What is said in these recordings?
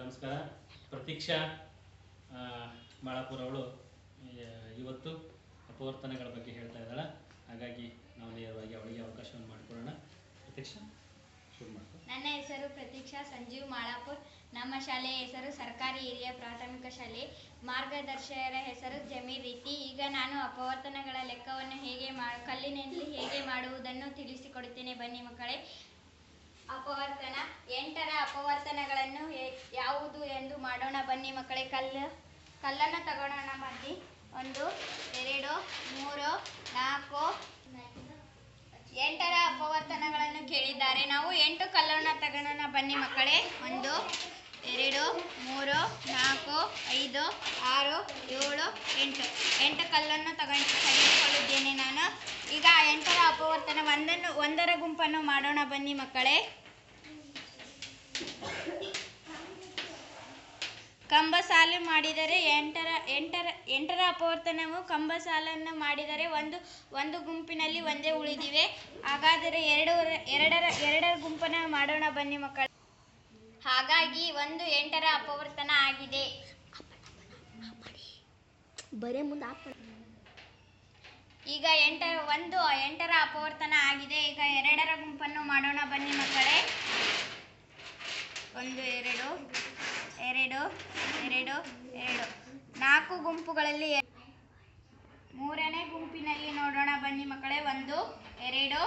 ನಮಸ್ಕಾರ. ಪ್ರತೀಕ್ಷಾ ಮಾಳಾಪುರ ಅವಳು ಇವತ್ತು ಅಪವರ್ತನಗಳ ಬಗ್ಗೆ ಹೇಳ್ತಾ ಇದ್ದಾಳೆ. ಹಾಗಾಗಿ ನಾವು ನೇರವಾಗಿ ಅವಳಿಗೆ ಅವಕಾಶವನ್ನು ಮಾಡಿಕೊಡೋಣ ಪ್ರತೀಕ್ಷಾ, ಶುರು ಮಾಡ್ಕೊ. ನನ್ನ ಹೆಸರು ಪ್ರತೀಕ್ಷಾ ಸಂಜೀವ್ ಮಾಳಾಪುರ್. ನಮ್ಮ ಶಾಲೆಯ ಹೆಸರು ಸರ್ಕಾರಿ ಹಿರಿಯ ಪ್ರಾಥಮಿಕ ಶಾಲೆ. ಮಾರ್ಗದರ್ಶಕರ ಹೆಸರು ಜಮೀರ್ ರೀತಿ. ಈಗ ನಾನು ಅಪವರ್ತನಗಳ ಲೆಕ್ಕವನ್ನು ಹೇಗೆ ಮಾ, ಕಲ್ಲಿನಲ್ಲಿ ಹೇಗೆ ಮಾಡುವುದನ್ನು ತಿಳಿಸಿಕೊಡುತ್ತೇನೆ ಬನ್ನಿ ಮಕ್ಕಳೇ. ಅಪವರ್ತನ, ಎಂಟರ ಅಪವರ್ತನಗಳನ್ನು ಯಾವುದು ಎಂದು ಮಾಡೋಣ ಬನ್ನಿ ಮಕ್ಕಳೇ, ಕಲ್ಲು, ಕಲ್ಲನ್ನು ತಗೊಳ್ಳೋಣ ಬನ್ನಿ ಒಂದು, ಎರಡು, ಮೂರು, ನಾಲ್ಕು, ಎಂಟರ ಅಪವರ್ತನಗಳನ್ನು ಕೇಳಿದ್ದಾರೆ. ನಾವು ಎಂಟು ಕಲ್ಲನ್ನು ತಗೋಣ ಬನ್ನಿ ಮಕ್ಕಳೇ. ಒಂದು, ಎರಡು, ಮೂರು, ನಾಲ್ಕು, ಐದು, ಆರು, ಏಳು, ಎಂಟು. ಎಂಟು ಕಲ್ಲನ್ನು ತಗೊಂಡು ತೆಗೆದುಕೊಳ್ಳಿದ್ದೇನೆ ನಾನು. ಈಗ ಎಂಟರ ಅಪವರ್ತನ ಒಂದನ್ನು ಒಂದರ ಗುಂಪನ್ನು ಮಾಡೋಣ ಬನ್ನಿ ಮಕ್ಕಳೇ. ಕಂಬ ಸಾಲು ಮಾಡಿದರೆ ಎಂಟರ ಎಂಟರ ಎಂಟರ ಅಪವರ್ತನವು ಕಂಬಸಾಲನ್ನು ಮಾಡಿದರೆ ಒಂದು ಒಂದು ಗುಂಪಿನಲ್ಲಿ ಒಂದೇ ಉಳಿದಿವೆ. ಹಾಗಾದರೆ ಎರಡು ಎರಡರ ಎರಡರ ಗುಂಪನ್ನು ಮಾಡೋಣ ಬನ್ನಿ ಮಕ್ಕಳು. ಹಾಗಾಗಿ ಒಂದು ಎಂಟರ ಅಪವರ್ತನ ಆಗಿದೆ. ಬರೇ ಮುಂದೆ ಈಗ ಎಂಟರ ಒಂದು ಎಂಟರ ಅಪವರ್ತನ ಆಗಿದೆ. ಈಗ ಎರಡರ ಗುಂಪನ್ನು ಮಾಡೋಣ ಬನ್ನಿ ಮಕ್ಕಳೇ. ಒಂದು ಎರಡು. ಎರಡು ಎರಡು ಎರಡು. ನಾಲ್ಕು ಗುಂಪುಗಳಲ್ಲಿ ಮೂರನೇ ಗುಂಪಿನಲ್ಲಿ ನೋಡೋಣ ಬನ್ನಿ ಮಕ್ಕಳೇ. ಒಂದು, ಎರಡು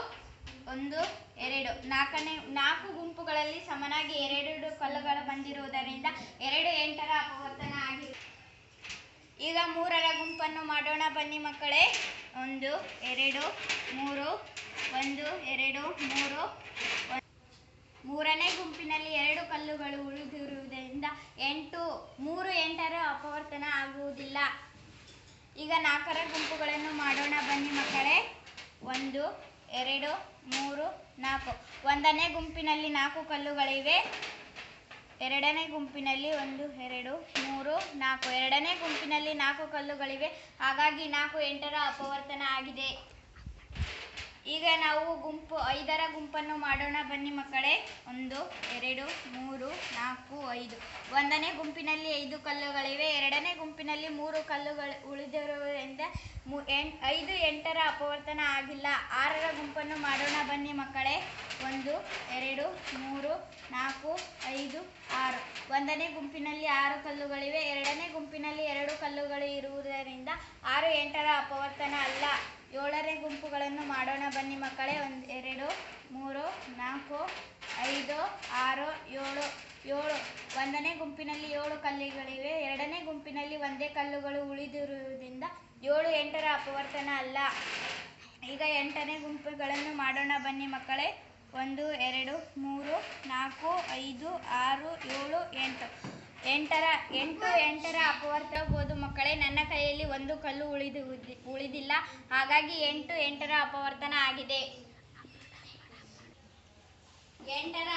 ಒಂದು, ಎರಡು. ನಾಲ್ಕನೇ, ನಾಲ್ಕು ಗುಂಪುಗಳಲ್ಲಿ ಸಮನಾಗಿ ಎರಡೆರಡು ಕಲ್ಲುಗಳು ಬಂದಿರುವುದರಿಂದ ಎರಡು ಎಂಟರ ಅಪವರ್ತನ ಆಗಿದೆ. ಈಗ ಮೂರರ ಗುಂಪನ್ನು ಮಾಡೋಣ ಬನ್ನಿ ಮಕ್ಕಳೇ. ಒಂದು, ಎರಡು, ಮೂರು, ಒಂದು, ಎರಡು, ಮೂರು ಮೂರನೇ ಗುಂಪಿನಲ್ಲಿ ಕಲ್ಲುಗಳು ಉಳಿದಿರುವುದರಿಂದ ಎಂಟು, ಮೂರು, ಎಂಟರ ಅಪವರ್ತನ ಆಗುವುದಿಲ್ಲ. ಈಗ ನಾಲ್ಕರ ಗುಂಪುಗಳನ್ನು ಮಾಡೋಣ. ಬನ್ನಿ ಮಕ್ಕಳೇ. ಒಂದು, ಎರಡು, ಮೂರು, ನಾಲ್ಕು. ಒಂದನೇ ಗುಂಪಿನಲ್ಲಿ ನಾಲ್ಕು ಕಲ್ಲುಗಳಿವೆ. ಎರಡನೇ ಗುಂಪಿನಲ್ಲಿ ಒಂದು, ಎರಡು, ಮೂರು, ನಾಲ್ಕು. ಎರಡನೇ ಗುಂಪಿನಲ್ಲಿ ನಾಲ್ಕು ಕಲ್ಲುಗಳಿವೆ. ಹಾಗಾಗಿ ನಾಲ್ಕು, ಎಂಟರ ಅಪವರ್ತನ ಆಗಿದೆ. ಈಗ ನಾವು ಗುಂಪು ಐದರ ಗುಂಪನ್ನು ಮಾಡೋಣ. ಬನ್ನಿ ಮಕ್ಕಳೇ. ಒಂದು ಎರಡು ಮೂರು, ನಾಲ್ಕು, ಐದು. ಒಂದನೇ ಗುಂಪಿನಲ್ಲಿ ಐದು ಕಲ್ಲುಗಳಿವೆ. ಎರಡನೇ ಗುಂಪಿನಲ್ಲಿ ಮೂರು ಕಲ್ಲುಗಳು ಉಳಿದಿರುವುದರಿಂದ ಮು ಎಂ ಐದು ಎಂಟರ ಅಪವರ್ತನ ಆಗಿಲ್ಲ. ಆರರ ಗುಂಪನ್ನು ಮಾಡೋಣ ಬನ್ನಿ ಮಕ್ಕಳೇ. ಒಂದು, ಎರಡು, ಮೂರು, ನಾಲ್ಕು, ಐದು, ಆರು. ಒಂದನೇ ಗುಂಪಿನಲ್ಲಿ ಆರು ಕಲ್ಲುಗಳಿವೆ. ಎರಡನೇ ಗುಂಪಿನಲ್ಲಿ ಎರಡು ಕಲ್ಲುಗಳು ಇರುವುದರಿಂದ ಆರು ಎಂಟರ ಅಪವರ್ತನ ಅಲ್ಲ. ಏಳನೇ ಗುಂಪುಗಳನ್ನು ಮಾಡೋಣ ಬನ್ನಿ ಮಕ್ಕಳೇ. ಒಂದು, ಎರಡು, ಮೂರು, ನಾಲ್ಕು ಐದು, ಆರು, ಏಳು ಏಳು. ಒಂದನೇ ಗುಂಪಿನಲ್ಲಿ ಏಳು ಕಲ್ಲುಗಳಿವೆ. ಎರಡನೇ ಗುಂಪಿನಲ್ಲಿ ಒಂದೇ ಕಲ್ಲುಗಳು ಉಳಿದಿರುವುದರಿಂದ ಏಳು ಎಂಟರ ಅಪವರ್ತನ ಅಲ್ಲ. ಈಗ ಎಂಟನೇ ಗುಂಪುಗಳನ್ನು ಮಾಡೋಣ ಬನ್ನಿ ಮಕ್ಕಳೇ. ಒಂದು, ಎರಡು, ಮೂರು, ನಾಲ್ಕು, ಐದು, ಆರು, ಏಳು, ಎಂಟು. ಎಂಟರ ಎಂಟು ಎಂಟರ ಅಪವರ್ತಬಹುದು ಮಕ್ಕಳೇ. ನನ್ನ ಕೈಯಲ್ಲಿ ಒಂದು ಕಲ್ಲು ಉಳಿದು ಉಳಿದಿಲ್ಲ. ಹಾಗಾಗಿ ಎಂಟು ಎಂಟರ ಅಪವರ್ತನ ಆಗಿದೆ. ಎಂಟರ